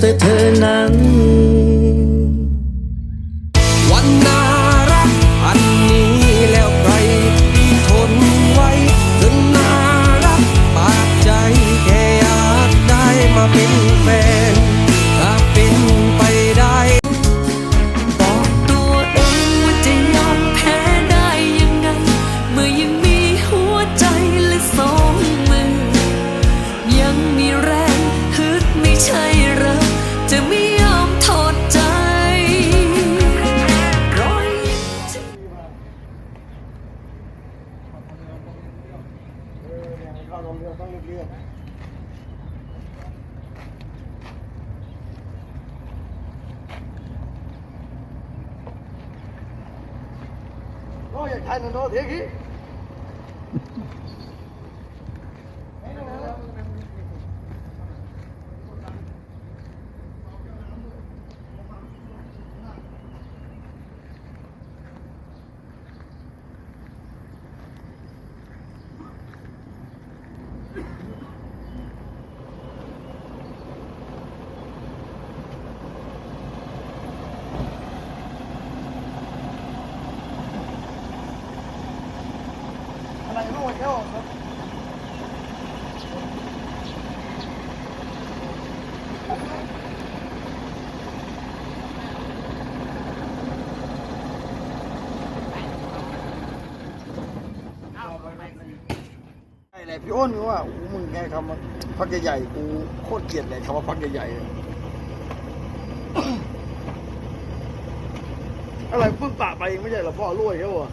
แต่เธอนั้น วันน่ารักอันนี้แล้วใครที่ทนไว้ถึงน่ารักปากใจแค่อยากได้มาเป็นแฟน Rồi, thầy nó thế kia. อะไรนู่นเที่ยวครับไอ้แหละ พี่อ้นว่าโอ้มึงไงคำว่าพักใหญ่ๆกูโคตรเกลียดเลยคำว่าพักใหญ่ๆเลยอะไรเพิ่งปะไปเองไม่ใช่เหรอพ่อรวยเขาวะ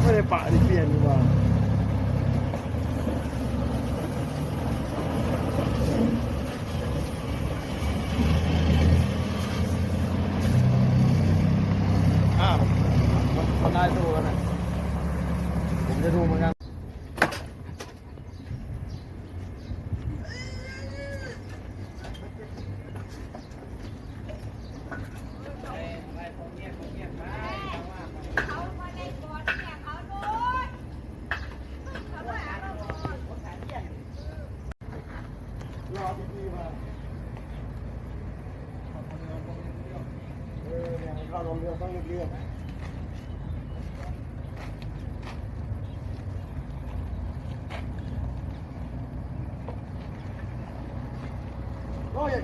ไม่ได้ปะดิเปลี่ยนดีกว่าอ้าวมันได้ดูแล้วนะ จะดูเหมือนกันรอพี่มาเออเนี่ยเข้าโรงเรียนต้องเรียบ ๆโอ้ยอยา